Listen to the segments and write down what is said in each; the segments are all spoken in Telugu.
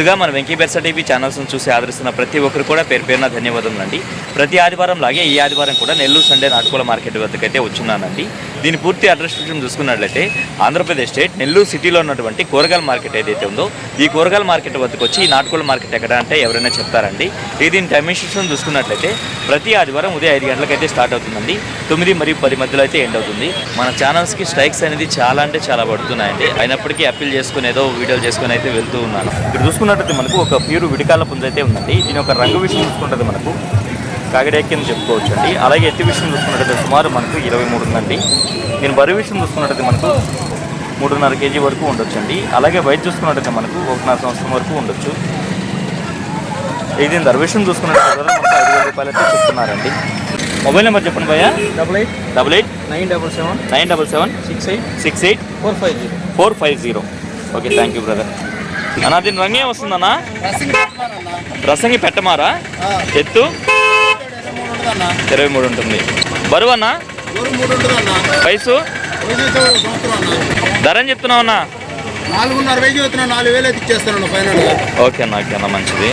ముందుగా మన వెంకీ బెర్సా టీవీ ఛానల్స్ను చూసి ఆదరిస్తున్న ప్రతి ఒక్కరు కూడా పేరు పేరున ధన్యవాదములండి. ప్రతి ఆదివారం లాగే ఈ ఆదివారం కూడా నెల్లూరు సండే నాటుకోల మార్కెట్ వద్దకైతే వచ్చున్నానండి. దీని పూర్తి అడ్రస్ చూసుకున్నట్లయితే ఆంధ్రప్రదేశ్ స్టేట్ నెల్లూరు సిటీలో ఉన్నటువంటి కూరగాయల మార్కెట్ ఏదైతే ఉందో ఈ కూరగాయల మార్కెట్ వద్దకు వచ్చి ఈ నాటుకోళ్ళ మార్కెట్ ఎక్కడ అంటే ఎవరైనా చెప్తారండి. ఇది దీని టైమింగ్ చూసుకున్నట్లయితే ప్రతి ఆదివారం ఉదయం ఐదు గంటలకైతే స్టార్ట్ అవుతుందండి. తొమ్మిది మరియు పది మధ్యలో అయితే ఎండ్ అవుతుంది. మన ఛానల్స్కి స్ట్రైక్స్ అనేది చాలా అంటే చాలా పడుతున్నాయండి. అయినప్పటికీ అప్పీల్ చేసుకుని ఏదో వీడియోలు చేసుకుని అయితే వెళ్తూ ఉన్నాను. ఇక్కడ చూసుకున్నట్లయితే మనకు ఒక ప్యూర్ విడికాల పుంజ అయితే ఉందండి. దీని ఒక రంగు విషయం చూసుకుంటుంది మనకు కాకిడేకి అని చెప్పుకోవచ్చు అండి అలాగే ఎత్తి విషయం చూసుకున్నట్లయితే సుమారు మనకు ఇరవై మూడు ఉందండి. దీని బరువు విషయం చూసుకున్నట్లయితే మనకు మూడున్నర కేజీ వరకు ఉండొచ్చండి. అలాగే వైట్ చూసుకున్నట్లయితే మనకు ఒకటిన్నర సంవత్సరం వరకు ఉండొచ్చు. ఇది ధర విషయం చూసుకున్నట్లయితే మనకు ఐదు వేల రూపాయలు అయితే చెప్తున్నారండి. మొబైల్ నెంబర్ చెప్పండి భయ్యా. Double eight. Double eight. Nine double seven. Nine double seven. Six eight. Six eight. Four five zero. Four five zero. Okay thank you brother అన్నా దీని రంగే వస్తుందన్నా? రసంగి పెట్టమారా? ఎత్తు? ఇరవై మూడు ఉంటుంది. బరువు అన్నా? వయసు? ధర అని చెప్తున్నావు అన్నా? నాలుగున్నర వెయ్యి అవుతున్నా నాలుగు వేలు అయితే ఇచ్చేస్తాను ఫైనల్ ఓకే అన్న ఓకే అన్న మంచిది.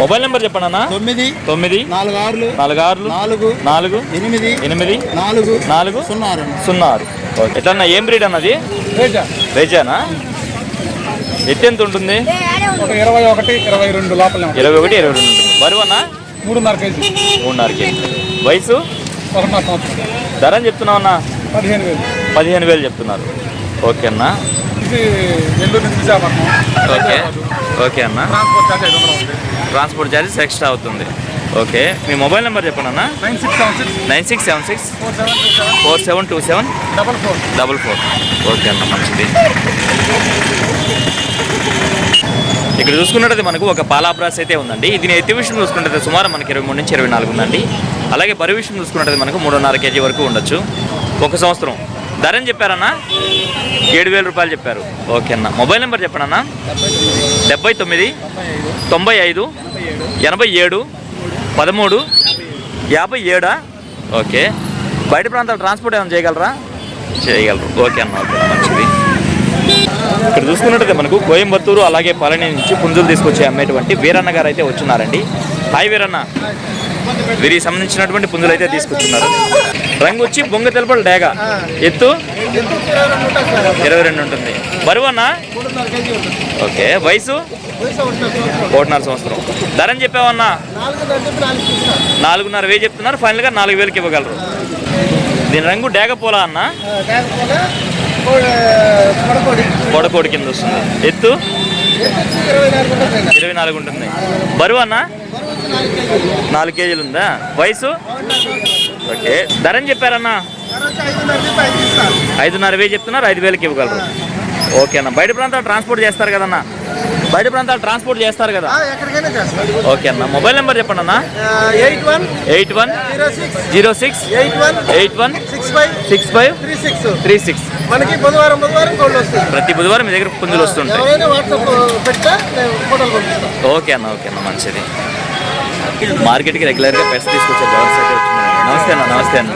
మొబైల్ నెంబర్ చెప్పండి అన్న. తొమ్మిది తొమ్మిది నాలుగు ఆరులు నాలుగు ఆరులు నాలుగు నాలుగు ఎనిమిది ఎనిమిది నాలుగు నాలుగు సున్నా ఆరు సున్నా ఆరు ఓకే. ఎట్లన్నా ఏం బ్రీడ్ అన్నది రేటా వెజానా ఎత్తు ఎంత ఉంటుంది? ఒక ఇరవై ఒకటి ఇరవై రెండు లోపల ఇరవై ఒకటి ఇరవై రెండు. ఉంటుంది బరువు అన్న? మూడున్నర కేజీ. మూడున్నర కేజీ. వయసు? సంవత్సరం. ధర అని చెప్తున్నావు అన్న? పదిహేను వేలు. పదిహేను వేలు చెప్తున్నారు. ఓకే అన్న. ఇది నెల్లూరు నుంచి విశాఖపట్నం. ఓకే. ఓకే అన్న. ట్రాన్స్పోర్ట్ ఛార్జ్ ఐదు వందలు ఉంది ట్రాన్స్పోర్ట్ ఛార్జెస్ ఎక్స్ట్రా అవుతుంది. ఓకే. మీ మొబైల్ నెంబర్ చెప్పండి అన్న. Nine six seven six. Nine six seven six. Four seven two seven. Double four. Double four. Okay అన్న మంచిది. ఇక్కడ చూసుకున్నట్టు మనకు ఒక పాలాబ్రాస్ అయితే ఉందండి. దీని ఎత్తి విషయం చూసుకుంటే సుమారు మనకి ఇరవై మూడు నుంచి ఇరవై నాలుగు ఉందండి. అలాగే బరువు విషయం చూసుకున్నట్టు మనకు మూడున్నర కేజీ వరకు ఉండొచ్చు. ఒక సంవత్సరం. ధర అని చెప్పారన్నా? ఏడు వేల రూపాయలు చెప్పారు. ఓకే అన్న. మొబైల్ నెంబర్ చెప్పండి అన్న. డెబ్బై తొమ్మిది తొంభై ఐదు ఎనభై ఏడు పదమూడు యాభై ఏడా? ఓకే. బయట ప్రాంతాలు ట్రాన్స్పోర్ట్ ఏమైనా చేయగలరా? చేయగలరు. ఓకే అన్న. ఓకే. మంచిది. ఇక్కడ చూసుకున్నట్టయితే మనకు కోయంబత్తూరు అలాగే పళని నుంచి పుంజులు తీసుకొచ్చి అమ్మేటువంటి వీరన్న గారు అయితే వచ్చున్నారండి. హాయ్ వీరన్న. వీరికి సంబంధించినటువంటి పుంజులు అయితే తీసుకొచ్చున్నారు. రంగు వచ్చి బొంగ తెలపలు డేగ. ఎత్తు? ఇరవై రెండు ఉంటుంది. బరువు అన్న? ఓకే. వయసు? ఒకటిన్నర సంవత్సరం. ధరని ధర అని చెప్పావన్నా? నాలుగున్నర వేలు చెప్తున్నారు. ఫైనల్గా నాలుగు వేలకి ఇవ్వగలరు. దీని రంగు డేగ పోలా అన్న? పడకోడి కింద వస్తుంది. ఎత్తు? ఇరవై నాలుగు ఉంటుంది. బరువు అన్న? నాలుగు కేజీలు ఉందా? వయసు? ఓకే. ధరని చెప్పారన్నా? ఐదున్నర వేలు చెప్తున్నారు ఐదు వేలకి ఇవ్వగలరు. ఓకే అన్న. బయట ప్రాంతాలు ట్రాన్స్పోర్ట్ చేస్తారు కదన్నా? బయట ప్రాంతాలు ట్రాన్స్పోర్ట్ చేస్తారు కదా. ఎక్కడికైనా ఓకే అన్న. మొబైల్ నెంబర్ చెప్పండి అన్న. Eight one eight one zero six eight one eight one six five six five three six. Three six. మనకి బుధవారం బుధవారం కోళ్ళు వస్తుంది ప్రతి బుధవారం మీ దగ్గర పుంజులు వస్తుంటాయి. ఓకే అన్న ఓకే అన్న మంచిది. మార్కెట్కి రెగ్యులర్గా పెట్స్ తీసుకొచ్చే డ్రైవర్స్ అయితే వచ్చినారు. నమస్తే అన్న నమస్తే అన్న.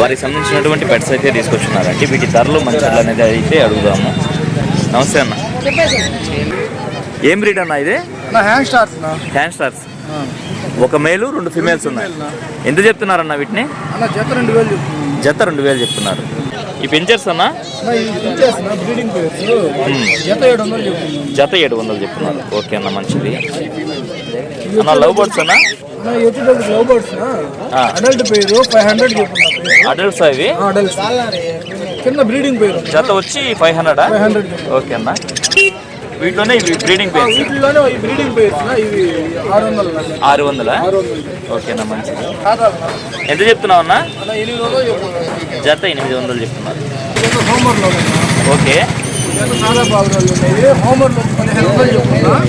వారికి సంబంధించినటువంటి పెట్స్ అయితే తీసుకొచ్చున్నారు అంటే వీటి ధరలు మంచి అనేది అయితే అడుగుదాము. నమస్తే అన్న. ఏం బ్రీడ్ అన్న ఇది? Hand stars hand stars. ఒక మేలు రెండు ఫిమేల్స్ ఉన్నాయి. ఎంత చెప్తున్నారన్న వీటిని? అన్న జత రెండు వేలు చెప్తున్నాను. జత రెండు వేలు చెప్తున్నారు. ఈ పెంచర్స్ అన్న? జత ఏడు వందలు చెప్తున్నారు. ఓకే అన్న మంచిది. అన్న లవ్ బర్డ్స్ అన్న? Love birds. అడల్ట్ పేరు ఫైవ్ హండ్రెడ్ అడల్ట్స్ కింద బ్రీడింగ్ పేరు. జత వచ్చి ఫైవ్ హండ్రెడ్. ఓకే అన్న. వీటిలోనే ఇవి బ్రీడింగ్ పేర్స్. వీటిలోనే ఈ బ్రీడింగ్ పేర్స్ ఇవి ఆరు వందలు. ఆరు వందలా ఓకేనా మంచిది. ఎంత చెప్తున్నావు అన్న? అన్న ఎనిమిది వందలు చెప్తున్నా జత ఎనిమిది వందలు చెప్తున్నారు. ఓకే.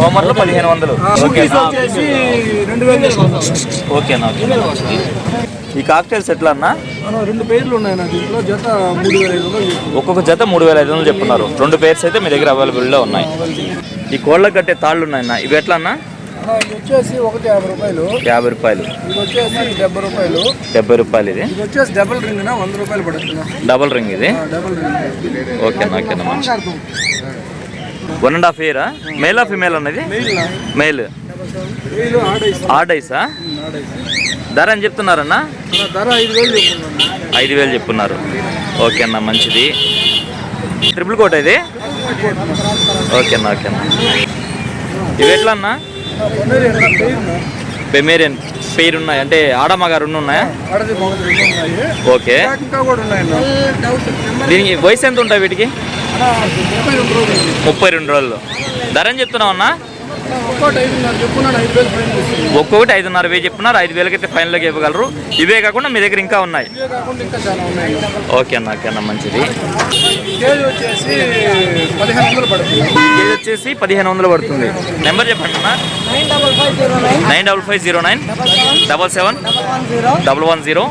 హోంవర్క్లో పదిహేను వందలు ఓకేనా ఈ కాక్టైల్స్ ఎట్లా అన్న? రెండు పేర్లు ఉన్నాయి నా దీంట్లో. జత మూడు వేల ఐదు వందలు చెప్తున్నా. ఒక్కొక్క జత మూడు వేల ఐదు వందలు చెప్తున్నారు. రెండు పేర్స్ అయితే మీ దగ్గర అవైలబుల్లో ఉన్నాయి. ఈ కోళ్ళకు కట్టే తాళ్ళు ఉన్నాయన్న. ఇవి ఎట్లా అన్న? ఇది వచ్చేసి ఒకటి యాభై రూపాయలు. యాభై రూపాయలు. ఇది వచ్చేసి డెబ్బై రూపాయలు. డెబ్బై రూపాయలు ఇది? ఇది వచ్చేసి డబుల్ రింగ్ వంద రూపాయలు పడుతున్నా డబల్ రింగ్ ఇది? Double ring. ఓకేనా ఓకేనా మంచి. వన్ అండ్ హాఫ్ ఇయరా మేలా ఫిమేల్ అన్నది మెయిల్ మేల్ మెయిల్ ఆడైస్ ధర అని చెప్తున్నారన్నా? ధర ఐదు వేలు చెప్పుకున్నాను ఐదు వేలు చెప్పున్నారు ఓకే అన్న మంచిది. ట్రిపుల్ కోట్ ఇది? ఓకే అన్న ఓకే అన్న. ఇవి ఎట్లా అన్న? పెమేరియన్ పేరు ఉన్నాయి అంటే ఆడమగ రెండు ఉన్నాయా. ఓకే. దీనికి వయసు ఎంత ఉంటాయి వీటికి ముప్పై రెండు రోజులు. ముప్పై రెండు రోజులు. ధర అని చెప్తున్నావు అన్న? ఒక్కొక్కటి ఐదున్నర వేలు చెప్తున్నారు ఐదు వేలకైతే ఫైనల్గా ఇవ్వగలరు ఇవే కాకుండా మీ దగ్గర ఇంకా ఉన్నాయి. ఇవే కాకుండా ఇంకా చాలా ఉన్నాయి. ఓకే అన్న ఓకే అన్న మంచిది. కేజీ వచ్చేసి పదిహేను వందలు పడుతుంది. ఇది వచ్చేసి పదిహేను వందలు పడుతుంది. నెంబర్ చెప్పండి అన్న. Nine double five zero nine. Double five zero nine. Double seven. Double one zero.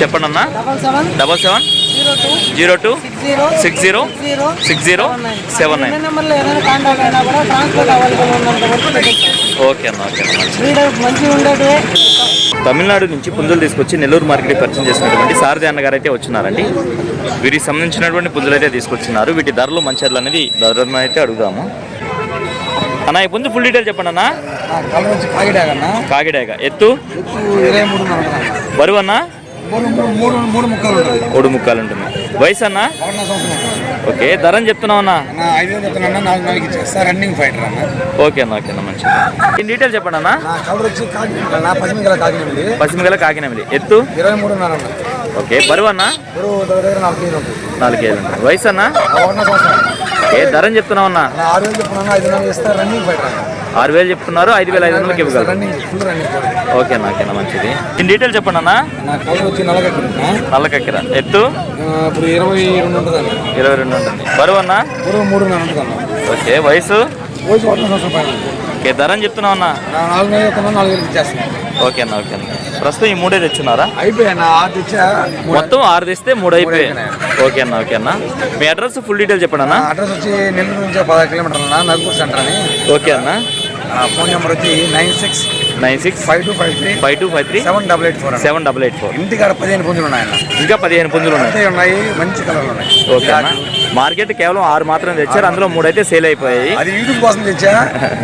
చెప్పండి అన్న. Double seven. Double seven. Zero two six zero six zero seven nine. Okay అన్న ఓకే తమిళనాడు నుంచి పుంజులు తీసుకొచ్చి నెల్లూరు మార్కెట్ పరిచయం చేసినటువంటి సారథి అన్నగారు అయితే వచ్చినారండి. వీటికి సంబంధించినటువంటి పుంజులు అయితే తీసుకొచ్చినారు. వీటి ధరలు మంచిర్లు అనేది ధరలను అయితే అడుగుదాము. అన్న ఈ పుంజు ఫుల్ డీటెయిల్ చెప్పండి అన్న. కాకిడాక ఎత్తు? బరువు అన్న? మూడు మూడు మూడు మూడు ముక్కలు ఉంటుంది మూడు ఉంటుంది వయసు అన్న? ఓకే ధర అని చెప్తున్నావు అన్న? వేలు రన్నింగ్ ఫైటర్ అన్న. ఓకే అన్న ఓకే అన్న మంచిది. ఈ డీటెయిల్ చెప్పండి అన్న. పశ్చిమగల కాకినమిలి ఎత్తు? ఇరవై మూడున్నర అన్న. ఓకే బరువు అన్న? నాలుగు నాలుగేళ్ళు ఉంటుంది. వయసు అన్న? ఓకే ధర అని చెప్తున్నావు అన్న? ఆరు వేలు చెప్తున్నా ఐదు నాలుగు ఇస్తా రన్నింగ్ ఫైటర్ అన్న. ఆరు వేలు చెప్తున్నారు ఐదు వేల ఐదు వందలకి ఇవ్వగలరు. Running full running fighter okay అన్న ఓకే అన్న మంచిది. దీని డీటెయిల్ చెప్పండి అన్న. నల్లకక్కిర. ఎత్తు? ఇప్పుడు ఇరవై రెండు ఉంటుంది ఇరవై రెండు ఉంటుంది. బరువు అన్న? అన్న. ఓకే వయసు? ఓకే ధర చెప్తున్నావు అన్న. నా నాలుగు ప్రస్తుతం ఈ మూడే తెచ్చున్నారా? అయిపోయా నా ఆరు తెచ్చా? మొత్తం ఆరు తెస్తే మూడు అయిపోయాయి. ఓకే అన్న ఓకే అన్న. మీ అడ్రస్ ఫుల్ డీటెయిల్ చెప్పండి అన్న. అడ్రస్ వచ్చి నెల్లూరు నుంచి పదహారు కిలోమీటర్లు అన్న నలుగురు సెంటర్ అని. ఓకే అన్న. ఫోన్ నెంబర్ వచ్చి nine six nine six five two five three five two five three seven double eight four seven double eight four. ఇంటికాడ పదిహేను పుంజులు ఉన్నాయన్న ఇంకా పదిహేను పుంజులు ఉన్నాయి. ఉన్నాయి మంచి కలర్లు ఉన్నాయి. ఓకే అన్న. మార్కెట్ కేవలం ఆరు మాత్రం తెచ్చారు అందులో మూడు అయితే సేల్ అయిపోయాయి. అది యూట్యూబ్ కోసం తెచ్చా?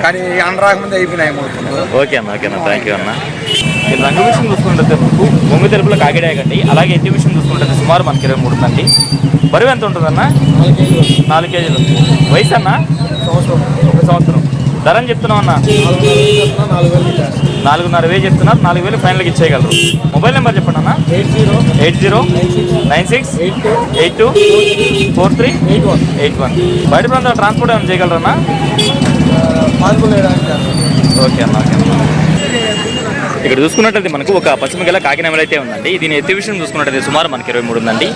కానీ అన్న రాకముందే అయిపోయినాయి మూడు ఓకే అన్న ఓకే అన్న. థ్యాంక్ యూ అన్న. ఈ రంగు విషయం చూసుకుంటే మనకు బొమ్మి తెలుపులో కాకిడాయకండి. అలాగే ఎట్టి విషయం చూసుకుంటే సుమారు మనకి ఇరవై మూడు ఉందండి. బరువు ఎంత ఉంటుందన్న? నాలుగు కేజీలు వయసు అన్న ఒక సంవత్సరం. ధర అని చెప్తున్నాం అన్న? నాలుగున్నర వేలు చెప్తున్నారు. నాలుగు వేలు ఫైనల్గా ఇచ్చేయగలరు. మొబైల్ నెంబర్ చెప్పండి అన్న. Eight zero. Eight zero. Nine six. Eight two. Four three. Eight one. Eight one. బయట ప్రాంతాల ట్రాన్స్పోర్ట్ ఏమైనా వేయడానికి చేస్తాను ఓకే అన్న ఓకే అన్న. ఇక్కడ చూసుకున్నట్లయితే మనకు ఒక పశ్చిమ గల కాకినామలు అయితే ఉందండి. దీని ఎత్తి విషయం చూసుకున్నట్లయితే సుమారు మనకి ఇరవై మూడు ఉందండి.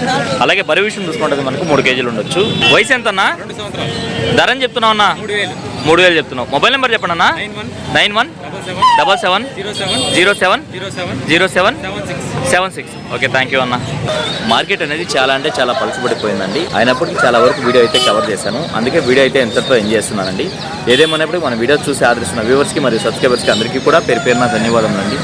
అలాగే బరువు విషయం చూసుకున్నట్లయితే మనకు మూడు కేజీలు ఉండొచ్చు. వయసు ఎంత అన్న ధర చెప్తున్నావు అన్నా? మూడు వేలు చెప్తున్నావు. మొబైల్ నెంబర్ చెప్పండి అన్న? Nine one. Double seven. Zero seven. Zero seven. Seven six. Okay thank you అన్న. మార్కెట్ అనేది చాలా అంటే చాలా పలుచబడిపోయిందండి అయినప్పటికీ చాలా వరకు వీడియో అయితే కవర్ చేశాను. అందుకే వీడియో అయితే ఎంతతో ఎంజాయ్ చేస్తున్నానండి. ఏదేమన్నప్పుడు మన వీడియో చూసి ఆదరిస్తున్న వ్యూవర్స్కి మరియు సబ్స్క్రైబర్స్కి అందరికీ కూడా పేరు పేరున ధన్యవాదములండి.